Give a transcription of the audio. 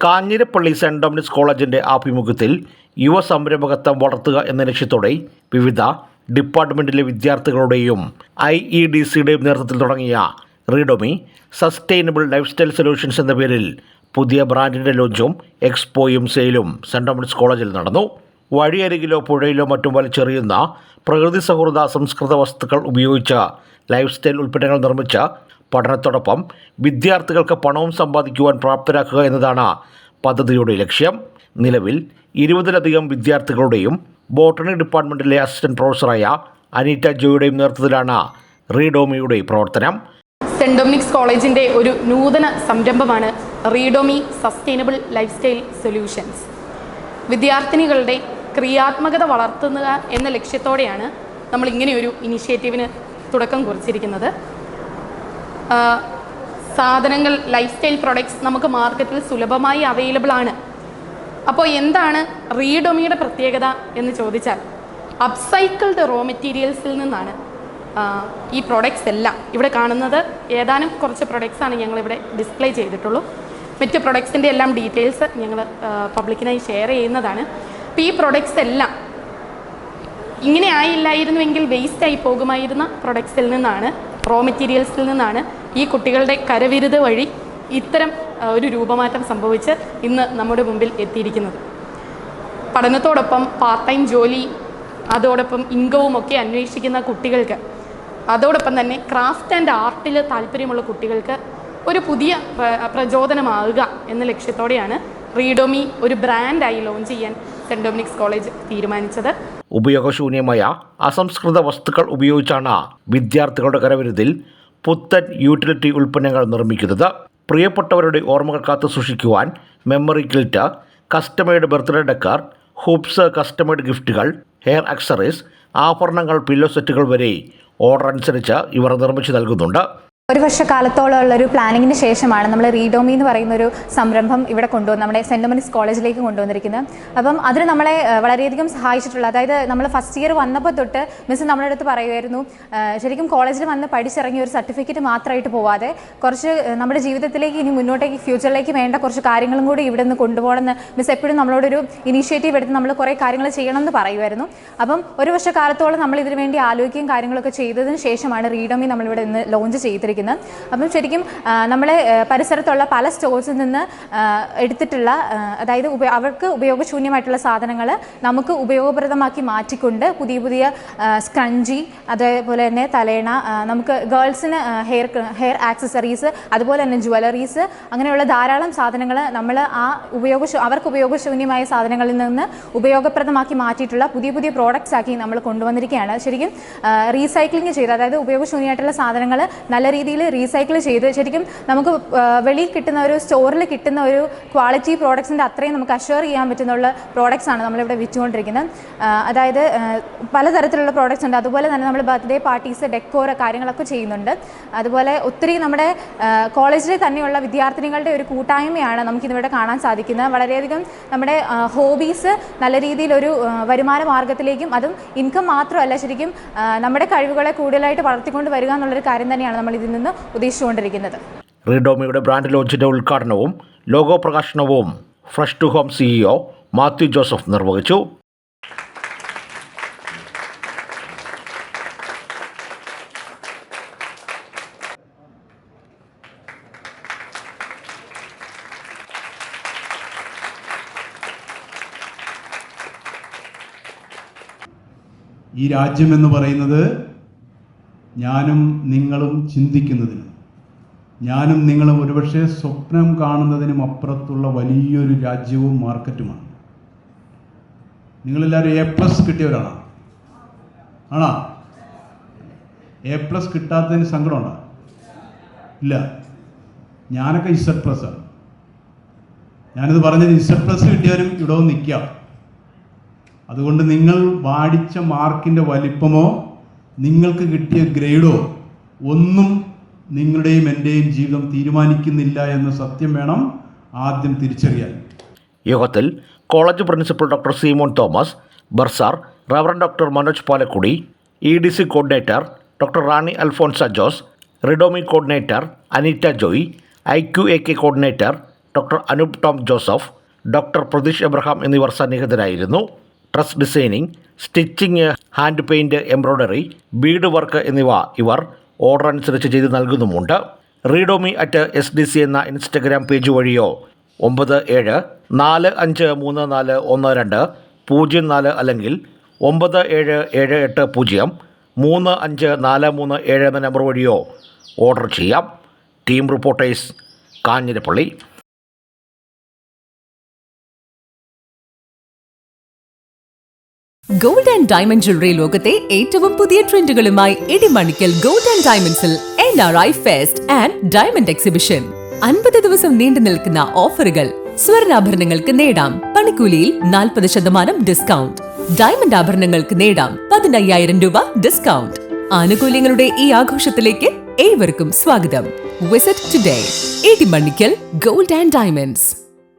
Kanjirappally saint Dominic's കോളേജിന്റെ ആഭിമുഖ്യത്തിൽ യുവ സംരംഭകത്വം വളർത്തുക എന്ന ലക്ഷ്യത്തോടെ വിവിധ ഡിപ്പാർട്ട്മെന്റിലെ വിദ്യാർത്ഥികളുടെയും ഐ ഇ ഡി സിയുടെയും നേതൃത്വത്തിൽ തുടങ്ങിയ Redomi sustainable life style solutions എന്ന പേരിൽ പുതിയ ബ്രാൻഡിന്റെ ലോഞ്ചും എക്സ്പോയും സെയിലും സെന്റ് ഡൊമിനിക്സ് കോളേജിൽ നടന്നു. വഴിയരികിലോ പുഴയിലോ മറ്റും വലിച്ചെറിയുന്ന പ്രകൃതി സൗഹൃദ സംസ്കൃത വസ്തുക്കൾ ഉപയോഗിച്ച ലൈഫ് സ്റ്റൈൽ ഉൽപ്പന്നങ്ങൾ നിർമ്മിച്ച് പഠനത്തോടൊപ്പം വിദ്യാർത്ഥികൾക്ക് പണവും സമ്പാദിക്കുവാൻ പ്രാപ്തരാക്കുക എന്നതാണ് പദ്ധതിയുടെ ലക്ഷ്യം. നിലവിൽ ഇരുപതിലധികം വിദ്യാർത്ഥികളുടെയും ബോട്ടണി ഡിപ്പാർട്ട്മെന്റിലെ അസിസ്റ്റന്റ് പ്രൊഫസറായ അനീറ്റ ജോയുടെയും നേതൃത്വത്തിലാണ് റീഡോമിയുടെ പ്രവർത്തനം. സെന്റ് ഡൊമിനിക്സ് കോളേജിന്റെ ഒരു നൂതന സംരംഭമാണ് റീഡോമി സസ്റ്റൈനബിൾ ലൈഫ് സ്റ്റൈൽ സൊല്യൂഷൻസ്. വിദ്യാർത്ഥിനികളുടെ ക്രിയാത്മകത വളർത്തുക എന്ന ലക്ഷ്യത്തോടെയാണ് നമ്മൾ ഇങ്ങനെയൊരു ഇനിഷ്യേറ്റീവിന് തുടക്കം കുറിച്ചിരിക്കുന്നത്. സാധനങ്ങൾ ലൈഫ് സ്റ്റൈൽ പ്രൊഡക്ട്സ് നമുക്ക് മാർക്കറ്റിൽ സുലഭമായി അവൈലബിൾ ആണ്. അപ്പോൾ എന്താണ് റീഡൊമിയുടെ പ്രത്യേകത എന്ന് ചോദിച്ചാൽ അപ്സൈക്കിൾഡ് റോ മെറ്റീരിയൽസിൽ നിന്നാണ് ഈ പ്രൊഡക്ട്സ് എല്ലാം. ഇവിടെ കാണുന്നത് ഏതാനും കുറച്ച് പ്രൊഡക്ട്സാണ് ഞങ്ങളിവിടെ ഡിസ്പ്ലേ ചെയ്തിട്ടുള്ളൂ. മറ്റ് പ്രൊഡക്ട്സിന്റെ എല്ലാം ഡീറ്റെയിൽസ് ഞങ്ങൾ പബ്ലിക്കിനായി ഷെയർ ചെയ്യുന്നതാണ്. അപ്പോൾ ഈ പ്രൊഡക്ട്സ് എല്ലാം ഇങ്ങനെ ആയില്ലായിരുന്നുവെങ്കിൽ വേസ്റ്റ് ആയി പോകുമായിരുന്ന പ്രൊഡക്ട്സിൽ നിന്നാണ് റോ മെറ്റീരിയൽസിൽ നിന്നാണ് ഈ കുട്ടികളുടെ കരവിരുത് വഴി ഇത്തരം ഒരു രൂപമാറ്റം സംഭവിച്ച് ഇന്ന് നമ്മുടെ മുമ്പിൽ എത്തിയിരിക്കുന്നത്. പഠനത്തോടൊപ്പം പാർട്ട് ടൈം ജോലി അതോടൊപ്പം ഇൻകവും ഒക്കെ അന്വേഷിക്കുന്ന കുട്ടികൾക്ക് അതോടൊപ്പം തന്നെ ക്രാഫ്റ്റ് ആൻഡ് ആർട്ടിൽ താല്പര്യമുള്ള കുട്ടികൾക്ക് ഒരു പുതിയ പ്രചോദനമാകുക എന്ന ലക്ഷ്യത്തോടെയാണ് റീഡോമി ഒരു ബ്രാൻഡായി ലോഞ്ച് ചെയ്യാൻ സെന്റ് ഡൊമിനിക്സ് കോളേജ് തീരുമാനിച്ചത്. ഉപയോഗശൂന്യമായ അസംസ്കൃത വസ്തുക്കൾ ഉപയോഗിച്ചാണ് വിദ്യാർത്ഥികളുടെ കരവിരുതിൽ പുത്തൻ യൂട്ടിലിറ്റി ഉൽപ്പന്നങ്ങൾ നിർമ്മിക്കുന്നത്. പ്രിയപ്പെട്ടവരുടെ ഓർമ്മകൾ കാത്തു സൂക്ഷിക്കുവാൻ memory quilt custom made birthday decor hoops custom made ഗിഫ്റ്റുകൾ hair accessories ആഭരണങ്ങൾ പില്ലോ സെറ്റുകൾ വരെ ഓർഡർ അനുസരിച്ച് ഇവർ നിർമ്മിച്ചു നൽകുന്നുണ്ട്. ഒരു വർഷക്കാലത്തോളമുള്ള ഒരു പ്ലാനിങ്ങിന് ശേഷമാണ് നമ്മൾ റീഡോമി എന്ന് പറയുന്ന ഒരു സംരംഭം ഇവിടെ കൊണ്ടുവന്ന് നമ്മുടെ സെന്റ് ഡൊമിനിക്സ് കോളേജിലേക്ക് കൊണ്ടുവന്നിരിക്കുന്നത്. അപ്പം അതിന് നമ്മളെ വളരെയധികം സഹായിച്ചിട്ടുള്ള അതായത് നമ്മൾ ഫസ്റ്റ് ഇയർ വന്നപ്പോൾ തൊട്ട് മിസ് നമ്മുടെ അടുത്ത് പറയുമായിരുന്നു ശരിക്കും കോളേജിൽ വന്ന് പഠിച്ചിറങ്ങിയ ഒരു സർട്ടിഫിക്കറ്റ് മാത്രമായിട്ട് പോവാതെ കുറച്ച് നമ്മുടെ ജീവിതത്തിലേക്ക് ഇനി മുന്നോട്ടേക്ക് ഫ്യൂച്ചറിലേക്ക് വേണ്ട കുറച്ച് കാര്യങ്ങളും കൂടി ഇവിടെ നിന്ന് കൊണ്ടുപോകണമെന്ന് മിസ് എപ്പോഴും നമ്മളോടൊരു ഇനീഷ്യേറ്റീവ് എടുത്ത് നമ്മൾ കുറേ കാര്യങ്ങൾ ചെയ്യണം എന്ന് പറയുമായിരുന്നു അപ്പം ഒരു വർഷക്കാലത്തോളം നമ്മൾ ഇതിനുവേണ്ടി ആലോചിക്കുകയും കാര്യങ്ങളൊക്കെ ചെയ്തതിന് ശേഷമാണ് റീഡോമി നമ്മളിവിടെ ഇന്ന് ലോഞ്ച് ചെയ്തിരിക്കുന്നത്. അപ്പം ശരിക്കും നമ്മളെ പരിസരത്തുള്ള പല സ്റ്റോഴ്സിൽ നിന്ന് എടുത്തിട്ടുള്ള അതായത് അവർക്ക് ഉപയോഗശൂന്യമായിട്ടുള്ള സാധനങ്ങൾ നമുക്ക് ഉപയോഗപ്രദമാക്കി മാറ്റിക്കൊണ്ട് പുതിയ പുതിയ സ്ക്രഞ്ചി അതേപോലെ തന്നെ തലേണ നമുക്ക് ഗേൾസിന് ഹെയർ ഹെയർ ആക്സസറീസ് അതുപോലെ തന്നെ ജ്വല്ലറീസ് അങ്ങനെയുള്ള ധാരാളം സാധനങ്ങൾ നമ്മൾ ആ ഉപയോഗ അവർക്ക് ഉപയോഗശൂന്യമായ സാധനങ്ങളിൽ നിന്ന് ഉപയോഗപ്രദമാക്കി മാറ്റിയിട്ടുള്ള പുതിയ പുതിയ പ്രോഡക്റ്റ്സ് ആക്കി നമ്മൾ കൊണ്ടുവന്നിരിക്കുകയാണ്. ശരിക്കും റീസൈക്ലിംഗ് ചെയ്ത് അതായത് ഉപയോഗശൂന്യമായിട്ടുള്ള സാധനങ്ങൾ നല്ല റീസൈക്കിൾ ചെയ്ത് ശരിക്കും നമുക്ക് വെളിയിൽ കിട്ടുന്ന ഒരു സ്റ്റോറിൽ കിട്ടുന്ന ഒരു ക്വാളിറ്റി പ്രോഡക്ട്സിന്റെ അത്രയും നമുക്ക് അഷ്വർ ചെയ്യാൻ പറ്റുന്നുള്ള പ്രോഡക്ട്സ് ആണ് നമ്മളിവിടെ വിറ്റുകൊണ്ടിരിക്കുന്നത്. അതായത് പലതരത്തിലുള്ള പ്രോഡക്ട്സ് ഉണ്ട്. അതുപോലെ തന്നെ നമ്മൾ ബർത്ത്ഡേ പാർട്ടീസ് ഡെക്കോർ കാര്യങ്ങളൊക്കെ ചെയ്യുന്നുണ്ട്. അതുപോലെ ഒത്തിരി നമ്മുടെ കോളേജിലെ തന്നെയുള്ള വിദ്യാർത്ഥിനികളുടെ ഒരു കൂട്ടായ്മയാണ് നമുക്കിതിവിടെ കാണാൻ സാധിക്കുന്നത്. വളരെയധികം നമ്മുടെ ഹോബീസ് നല്ല രീതിയിലൊരു വരുമാന മാർഗത്തിലേക്കും അതും ഇൻകം മാത്രമല്ല ശരിക്കും നമ്മുടെ കഴിവുകളെ കൂടുതലായിട്ട് വളർത്തിക്കൊണ്ട് വരിക എന്നുള്ളൊരു കാര്യം തന്നെയാണ് നമ്മൾ ഇതിൽ നിന്ന് ഉദ്ദേശിച്ചുകൊണ്ടിരിക്കുന്നത്. റീഡോമിയുടെ ബ്രാൻഡ് ലോഞ്ചിന്റെ ഉദ്ഘാടനവും ലോഗോ പ്രകാശനവും fresh to home CEO Mathew Joseph നിർവഹിച്ചു. ഈ രാജ്യം എന്ന് പറയുന്നത് ഞാനും നിങ്ങളും ചിന്തിക്കുന്നതിനും ഞാനും നിങ്ങളും ഒരുപക്ഷെ സ്വപ്നം കാണുന്നതിനും അപ്പുറത്തുള്ള വലിയൊരു രാജ്യവും മാർക്കറ്റുമാണ്. നിങ്ങളെല്ലാവരും എ പ്ലസ് കിട്ടിയവരാണോ? ആണോ? എ പ്ലസ് കിട്ടാത്തതിന് സങ്കടമുണ്ടോ? ഇല്ല. ഞാനൊക്കെ ഇസഡ് പ്ലസ് ആണ്. ഞാനിത് പറഞ്ഞത് ഇസഡ് പ്ലസ് കിട്ടിയവരും ഇവിടെ നിൽക്കാം അതുകൊണ്ട് നിങ്ങൾ വാടിച്ച മാർക്കിന്റെ വലിപ്പമോ നിങ്ങൾക്ക് കിട്ടിയ ഗ്രേഡോ ഒന്നും നിങ്ങളുടെയും എന്റെയും ജീവിതം തീരുമാനിക്കുന്നില്ല എന്ന സത്യം വേണം ആദ്യം തിരിച്ചറിയാൻ. യോഗത്തിൽ college principal doctor Seemon Thomas bursar reverend doctor Manoj Palakkudy E D C coordinator doctor Rani Alphonsa Jose Redomi coordinator Aneeta Joy I Q A K coordinator doctor Anoop Tom Joseph doctor Pratheesh Abraham എന്നിവർ സന്നിഹിതരായിരുന്നു. Dress designing stitching hand paint embroidery bead work എന്നിവ ഇവർ order അനുസരിച്ച് ചെയ്ത് നൽകുന്നുമുണ്ട്. Redomi at S D C എന്ന Instagram page വഴിയോ ഒമ്പത് ഏഴ് നാല് അഞ്ച് മൂന്ന് നാല് ഒന്ന് രണ്ട് പൂജ്യം നാല് അല്ലെങ്കിൽ ഒമ്പത് ഏഴ് ഏഴ് എട്ട് പൂജ്യം മൂന്ന് അഞ്ച് നാല് മൂന്ന് ഏഴ് എന്ന നമ്പർ വഴിയോ ഓർഡർ ചെയ്യാം. Team reporters Kanjirappally. Gold and diamond jewellery ലോകത്തെ ഏറ്റവും പുതിയ ട്രെൻഡുകളുമായി ഇടിമണിക്കൽ ഗോൾഡ് ആൻഡ് ഡയമണ്ട്സിൽ N R I fest and diamond exhibition അൻപത് ദിവസം നീണ്ടു നിൽക്കുന്ന ഓഫറുകൾ സ്വർണാഭരണങ്ങൾക്ക് നേടാം. പണിക്കൂലിയിൽ നാൽപ്പത് ശതമാനം ഡിസ്കൗണ്ട് ഡയമണ്ട് ആഭരണങ്ങൾക്ക് നേടാം പതിനയ്യായിരം രൂപ ഡിസ്കൗണ്ട് ആനുകൂല്യങ്ങളുടെ ഈ ആഘോഷത്തിലേക്ക് ഏവർക്കും സ്വാഗതം. Visit today Idimanickal gold and diamonds